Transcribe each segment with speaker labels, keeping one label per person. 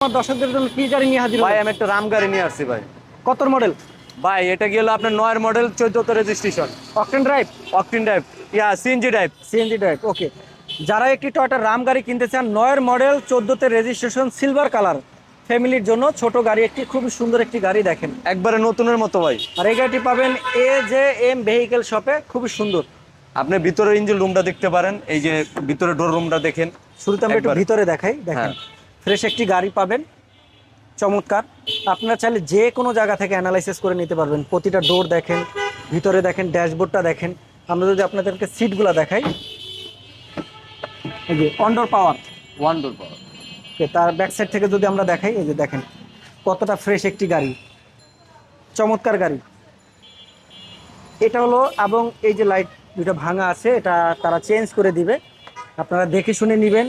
Speaker 1: আমার দর্শকদের জন্য কি গাড়ি নিয়ে হাজির
Speaker 2: ভাই আমি একটা রাম গাড়ি নিয়ে আসছি ভাই।
Speaker 1: কত মডেল
Speaker 2: ভাই এটা গেল আপনার নয়ের model চোদ্দতে registration
Speaker 1: octane drive
Speaker 2: octane drive ইয়া CNG drive
Speaker 1: CNG drive okay যারা একটি টয়টা রাম গাড়ি কিনতে চান নয়ের মডেল চোদ্দোতে রেজিস্ট্রেশন সিলভার কালার ফ্যামিলির জন্য ছোট গাড়ি একটি খুব সুন্দর একটি গাড়ি দেখেন।
Speaker 2: একবারে নতুনের মতো ভাই।
Speaker 1: আর এই গাড়িটি পাবেন এ জে এম ভেহিকেল শপে খুবই সুন্দর।
Speaker 2: আপনি ভিতরে ইঞ্জিন রুমটা দেখতে পারেন এই যে ভিতরে ডোর রুমটা দেখেন।
Speaker 1: শুরুতে আমরা একটু ভিতরে দেখাই দেখেন।
Speaker 2: হ্যাঁ।
Speaker 1: ফ্রেশ একটি গাড়ি পাবেন। চমৎকার। আপনারা চাইলে যে কোনো জায়গা থেকে অ্যানালাইসিস করে নিতে পারবেন। প্রতিটা ডোর দেখেন ভিতরে দেখেন ড্যাশবোর্ডটা দেখেন। আমরা যদি আপনাদেরকে সিটগুলো দেখাই। এই যে অন্ডর পাওয়ার
Speaker 2: ওয়ান ডোর পাওয়ার
Speaker 1: তার ব্যাক সাইড থেকে যদি আমরা দেখাই এই যে দেখেন কতটা ফ্রেশ একটি গাড়ি। চমৎকার গাড়ি। এটা হলো এবং এই যে লাইট দুটো ভাঙা আছে এটা তারা চেঞ্জ করে দিবে। আপনারা দেখে শুনে নেবেন।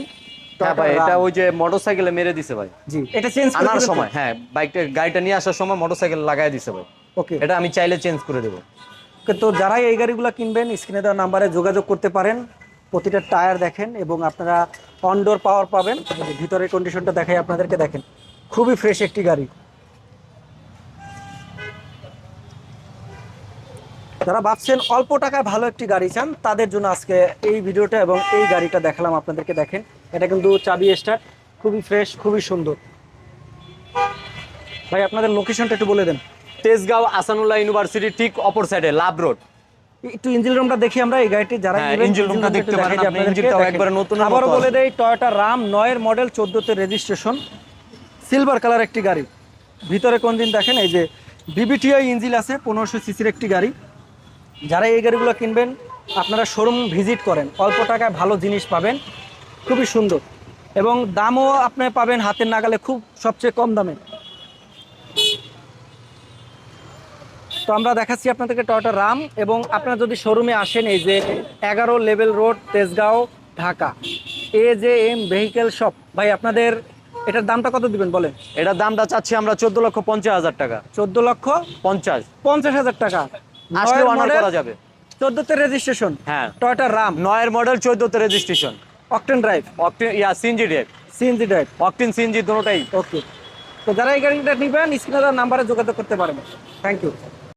Speaker 2: হ্যাঁ ভাই এটা ওই যে মোটরসাইকেলে মেরে দিছে ভাই।
Speaker 1: জি। এটা চেঞ্জ
Speaker 2: আনার সময় হ্যাঁ বাইকটা গাড়িটা নিয়ে আসার সময় মোটরসাইকেল লাগাই দিছে ভাই।
Speaker 1: ওকে
Speaker 2: এটা আমি চাইলে চেঞ্জ করে দেবো।
Speaker 1: তো যারা এই গাড়িগুলো কিনবেন স্ক্রিনে দেওয়া নাম্বারে যোগাযোগ করতে পারেন। প্রতিটা টায়ার দেখেন এবং আপনারা অনডোর পাওয়ার পাবেন। ভিতরের কন্ডিশনটা দেখাই আপনাদেরকে দেখেন। খুবই ফ্রেশ একটি গাড়ি। যারা ভাবছেন অল্প টাকায় ভালো একটি গাড়ি চান তাদের জন্য আজকে এই ভিডিওটা এবং এই গাড়িটা দেখালাম আপনাদেরকে দেখেন। এটা কিন্তু চাবি স্টার্ট খুবই ফ্রেশ খুবই সুন্দর। ভাই আপনাদের লোকেশনটা একটু বলে দেন।
Speaker 2: তেজগাঁও আসানুল্লাহ ইউনিভার্সিটি ঠিক অপর সাইডে লাভ রোড।
Speaker 1: একটু ইঞ্জিন রুমটা দেখি আমরা এই গাড়িটি যারা
Speaker 2: হ্যাঁ,
Speaker 1: নেবেন,
Speaker 2: ইঞ্জিন রুমটা দেখতে পারেন আপনি, ইঞ্জিনটাও। একবারে নতুনের
Speaker 1: আবারও বলে। দেই টয়োটা রাম নয়ের মডেল চোদ্দোতে রেজিস্ট্রেশন সিলভার কালার একটি গাড়ি। ভিতরে কোন দিন দেখেন এই যে বিবিটিআই ইঞ্জিন আছে পনেরোশো সিসির একটি গাড়ি। যারা এই গাড়িগুলো কিনবেন আপনারা শোরুম ভিজিট করেন। অল্প টাকায় ভালো জিনিস পাবেন। খুবই সুন্দর। এবং দামও আপনি পাবেন হাতের নাগালে খুব সবচেয়ে কম দামে। তো আমরা দেখাচ্ছি আপনাদেরকে টয়োটা রাম এবং আপনারা যদি শোরুমে আসেন এই যে এগারো level road Tejgaon Dhaka. A J M vehicle shop ভাই আপনাদের এটার দামটা কত দিবেন বলেন?
Speaker 2: এটার দামটা চাচ্ছি আমরা চোদ্দ লক্ষ পঞ্চাশ হাজার টাকা।
Speaker 1: চোদ্দ লক্ষ
Speaker 2: পঞ্চাশ।
Speaker 1: পঞ্চাশ হাজার টাকা।
Speaker 2: আসলে অনার করা যাবে।
Speaker 1: চোদ্দতে রেজিস্ট্রেশন
Speaker 2: হ্যাঁ।
Speaker 1: টয়োটা রাম
Speaker 2: নয়ের মডেল চোদ্দতে রেজিস্ট্রেশন
Speaker 1: অকটেন ড্রাইভ
Speaker 2: অকটেন ইয়া CNG drive
Speaker 1: CNG drive
Speaker 2: octane CNG দুটোটাই।
Speaker 1: Okay তো যারা এই গাড়িটা নেবেন স্ক্রিনে নাম্বারে যোগাযোগ করতে পারবেন। Thank you